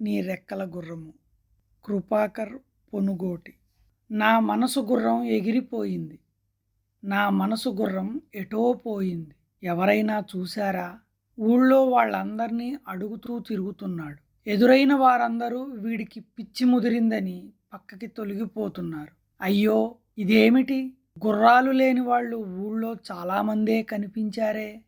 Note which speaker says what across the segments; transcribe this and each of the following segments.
Speaker 1: నీ రెక్కల గుర్రము. కృపాకర్ పొనుగోటి. నా మనసు గుర్రం ఎగిరిపోయింది. నా మనసు గుర్రం ఎటో పోయింది. ఎవరైనా చూశారా? ఊళ్ళో వాళ్ళందరినీ అడుగుతూ తిరుగుతున్నాడు. ఎదురైన వారందరూ వీడికి పిచ్చి ముదిరిందని పక్కకి తొలగిపోతున్నారు. అయ్యో! ఇదేమిటి? గుర్రాలు లేని వాళ్ళు ఊళ్ళో చాలామందే కనిపించారే?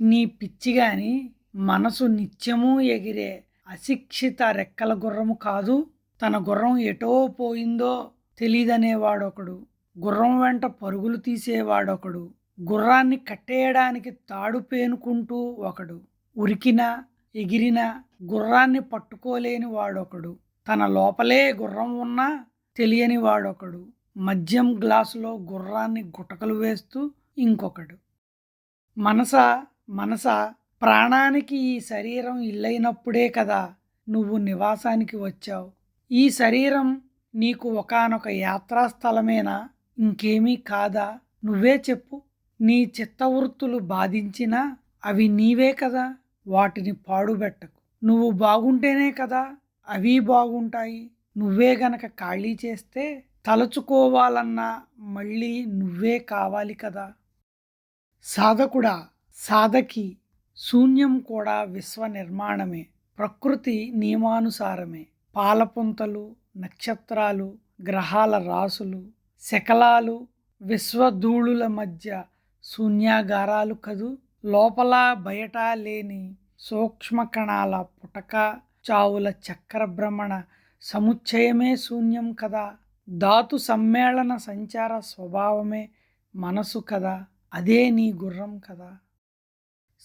Speaker 1: నీ పిచ్చి గాని మనసు నిత్యమూ ఎగిరే అశిక్షిత రెక్కల గుర్రము కాదు తన గుర్రం ఎటో పోయిందో తెలీదనేవాడొకడు. గుర్రం వెంట పరుగులు తీసేవాడొకడు. గుర్రాన్ని కట్టేయడానికి తాడు పేనుకుంటూ ఒకడు. ఉరికిన ఎగిరిన గుర్రాన్ని పట్టుకోలేని వాడొకడు. తన లోపలే గుర్రం ఉన్నా తెలియని వాడొకడు. మద్యం గ్లాసులో గుర్రాన్ని గుటకలు వేస్తూ ఇంకొకడు. మనస మనస ప్రాణానికి ఈ శరీరం ఇల్లైనప్పుడే కదా నువ్వు నివాసానికి వచ్చావు. ఈ శరీరం నీకు ఒకానొక యాత్రాస్థలమేనా? ఇంకేమీ కాదా? నువ్వే చెప్పు. నీ చిత్తవృత్తులు బాధించినా అవి నీవే కదా? వాటిని పాడుబెట్టకు. నువ్వు బాగుంటేనే కదా అవి బాగుంటాయి. నువ్వే గనక ఖాళీ చేస్తే తలుచుకోవాలన్నా మళ్ళీ నువ్వే కావాలి కదా. సాధకుడా సాధకి శూన్యం కూడా విశ్వ నిర్మాణమే ప్రకృతి నియమానుసారమే. పాలపుంతలు నక్షత్రాలు గ్రహాల రాసులు శకలాలు విశ్వధూళుల మధ్య శూన్యాగారాలు కదూ. లోపల బయట లేని సూక్ష్మ కణాల పుటక చావుల చక్ర భ్రమణ సముచ్చయమే శూన్యం కదా. ధాతు సమ్మేళన సంచార స్వభావమే మనసు కదా. అదే నీ గుర్రం కదా.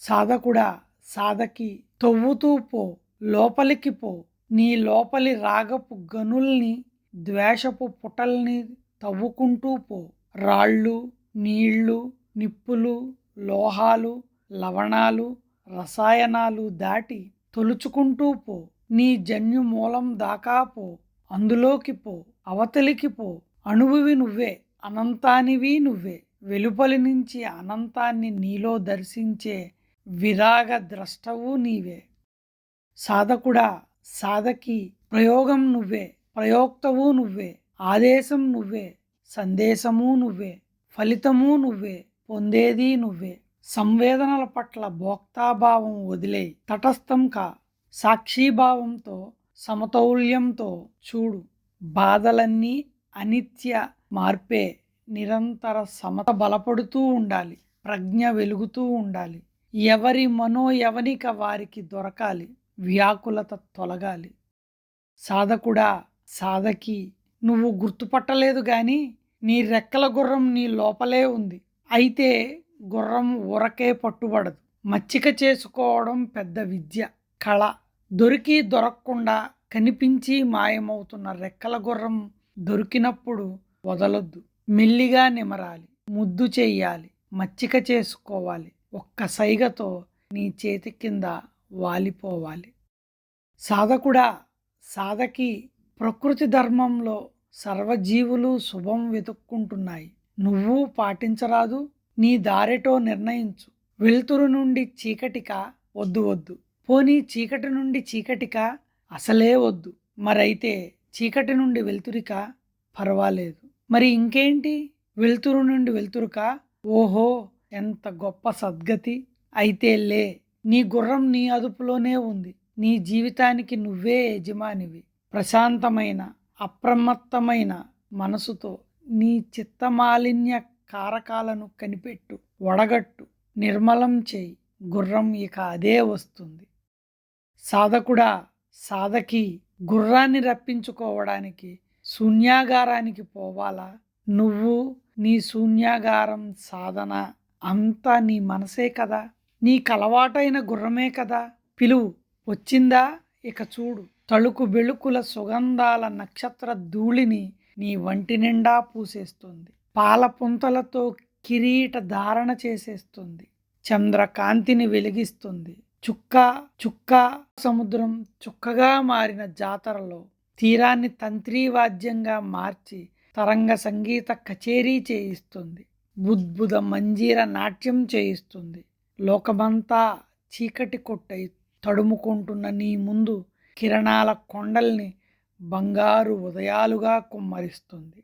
Speaker 1: సాధకుడా సాధకి తవ్వుతూ పో లోపలికి పో. నీ లోపలి రాగపు గనుల్ని ద్వేషపు పుటల్ని తవ్వుకుంటూ పో. రాళ్ళు నీళ్ళు నిప్పులు లోహాలు లవణాలు రసాయనాలు దాటి తొలుచుకుంటూ పో. నీ జన్యు మూలం దాకా పో. అందులోకి పో. అవతలికి పో. అణువువి నువ్వే అనంతానివి నువ్వే. వెలుపలి నుంచి అనంతాన్ని నీలో దర్శించే విరాగ ద్రష్టవు నీవే. సాధకుడా సాధకి ప్రయోగం నువ్వే ప్రయోక్తవు నువ్వే ఆదేశం నువ్వే సందేశము నువ్వే ఫలితము నువ్వే పొందేది నువ్వే. సంవేదనల పట్ల భోక్తాభావం వదిలే తటస్థం కా సాక్షిభావంతో సమతౌల్యంతో చూడు. బాధలన్నీ అనిత్య మార్పే నిరంతర సమత బలపడుతూ ఉండాలి ప్రజ్ఞ వెలుగుతూ ఉండాలి. ఎవరి మనోయవనిక వారికి దొరకాలి వ్యాకులత తొలగాలి. సాధకుడా సాధకి నువ్వు గుర్తుపట్టలేదు కానీ నీ రెక్కల గుర్రం నీ లోపలే ఉంది. అయితే గుర్రం ఊరకే పట్టుబడదు. మచ్చిక చేసుకోవడం పెద్ద విద్య కళ. దొరికి దొరకకుండా కనిపించి మాయమవుతున్న రెక్కల గుర్రం దొరికినప్పుడు వదలొద్దు. మెల్లిగా నిమరాలి ముద్దు చెయ్యాలి మచ్చిక చేసుకోవాలి. ఒక్క సైగతో నీ చేతి కింద వాలిపోవాలి. సాధకుడా సాధకి ప్రకృతి ధర్మంలో సర్వజీవులు శుభం వెతుక్కుంటున్నాయి. నువ్వు పాటించరాదు నీ దారెటో నిర్ణయించు. వెలుతురు నుండి చీకటిక వద్దు వద్దు. పోనీ చీకటి నుండి చీకటిక అసలే వద్దు. మరైతే చీకటి నుండి వెలుతురిక పర్వాలేదు. మరి ఇంకేంటి? వెలుతురు నుండి వెలుతురుక? ఓహో! ఎంత గొప్ప సద్గతి. అయితే లే నీ గుర్రం నీ అదుపులోనే ఉంది. నీ జీవితానికి నువ్వే యజమానివి. ప్రశాంతమైన అప్రమత్తమైన మనసుతో నీ చిత్తమాలిన్య కారకాలను కనిపెట్టు వడగట్టు నిర్మలం చేయి. గుర్రం ఇక అదే వస్తుంది. సాధకుడా సాధకి గుర్రాన్ని రప్పించుకోవడానికి శూన్యాగారానికి పోవాలా? నువ్వు నీ శూన్యాగారం సాధన. అంతా నీ మనసే కదా. నీ కలవాటైన గుర్రమే కదా. పిలువు వచ్చిందా? ఇక చూడు. తళుకు బెళుకుల సుగంధాల నక్షత్ర ధూళిని నీ వంటి నిండా పూసేస్తుంది. పాలపుంతలతో కిరీట ధారణ చేసేస్తుంది. చంద్రకాంతిని వెలిగిస్తుంది. చుక్క చుక్క సముద్రం చుక్కగా మారిన జాతరలో తీరాన్ని తంత్రీవాద్యంగా మార్చి తరంగ సంగీత కచేరీ చేయిస్తుంది. బుద్భుద మంజీర నాట్యం చేయిస్తుంది. లోకమంతా చీకటి కొట్టై తడుముకుంటున్న నీ ముందు కిరణాల కొండల్ని బంగారు ఉదయాలుగా కుమ్మరిస్తుంది.